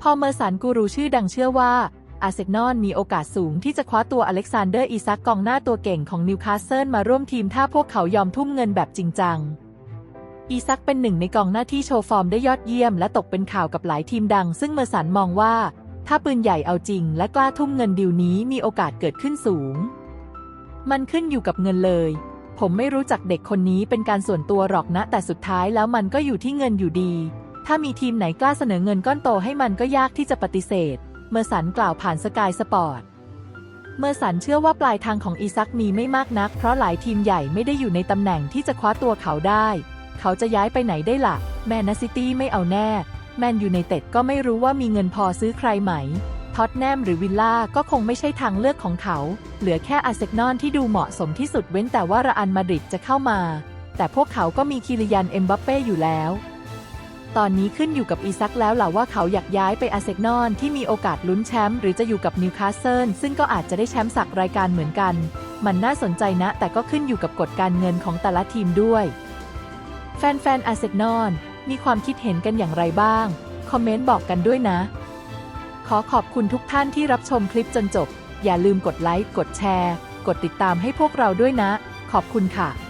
พอเมอร์สันกูรูชื่อดังเชื่อว่า อาร์เซนอลมีโอกาสสูงที่จะคว้าตัวอเล็กซานเดอร์อีซักกองหน้าตัวเก่งของนิวคาสเซิลมาร่วมทีมถ้าพวกเขายอมทุ่มเงินแบบจริงจัง อีซักเป็นหนึ่งในกองหน้าที่โชว์ฟอร์มได้ยอดเยี่ยม และตกเป็นข่าวกับหลายทีมดัง ซึ่งเมอร์สันมองว่า ถ้าปืนใหญ่เอาจริง และกล้าทุ่มเงินดิวนี้มีโอกาสเกิดขึ้นสูง มันขึ้นอยู่กับเงินเลย ผมไม่รู้จักเด็กคนนี้เป็นการส่วนตัวหรอกนะแต่สุดท้ายแล้วมันก็อยู่ที่เงินอยู่ดี ถ้ามีทีมไหนกล้าเสนอเงินก้อนโตให้มันก็ยากที่จะปฏิเสธ เมอร์สันกล่าวผ่านสกายสปอร์ต เมอร์สันเชื่อว่าปลายทางของอีซักมีไม่มากนัก เพราะหลายทีมใหญ่ไม่ได้อยู่ในตำแหน่งที่จะคว้าตัวเขาได้ เขาจะย้ายไปไหนได้ล่ะ แมนซิตี้ไม่เอาแน่ แมนยูไนเต็ดก็ไม่รู้ว่ามีเงินพอซื้อใครไหม ท็อตแนมหรือวิลล่าก็คงไม่ใช่ทางเลือกของเขา เหลือแค่อาร์เซนอลที่ดูเหมาะสมที่สุดเว้นแต่ว่าระอันมาดริดจะเข้ามา แต่พวกเขาก็มีคิริยันเอ็มบัปเป้อยู่แล้ว ตอนนี้ขึ้นอยู่กับอีซักแล้วล่ะว่าเขาอยากย้ายไปอาร์เซนอลที่มีโอกาสลุ้นแชมป์หรือจะอยู่กับนิวคาสเซิลซึ่งก็อาจจะได้แชมป์สักรายการเหมือนกัน มันน่าสนใจนะ แต่ก็ขึ้นอยู่กับกฎการเงินของแต่ละทีมด้วย แฟนๆอาร์เซนอลมีความคิดเห็นกันอย่างไรบ้าง คอมเมนต์บอกกันด้วยนะ ขอขอบคุณทุกท่านที่รับชมคลิปจนจบ อย่าลืมกดไลค์กดแชร์ กดติดตามให้พวกเราด้วยนะ ขอบคุณค่ะ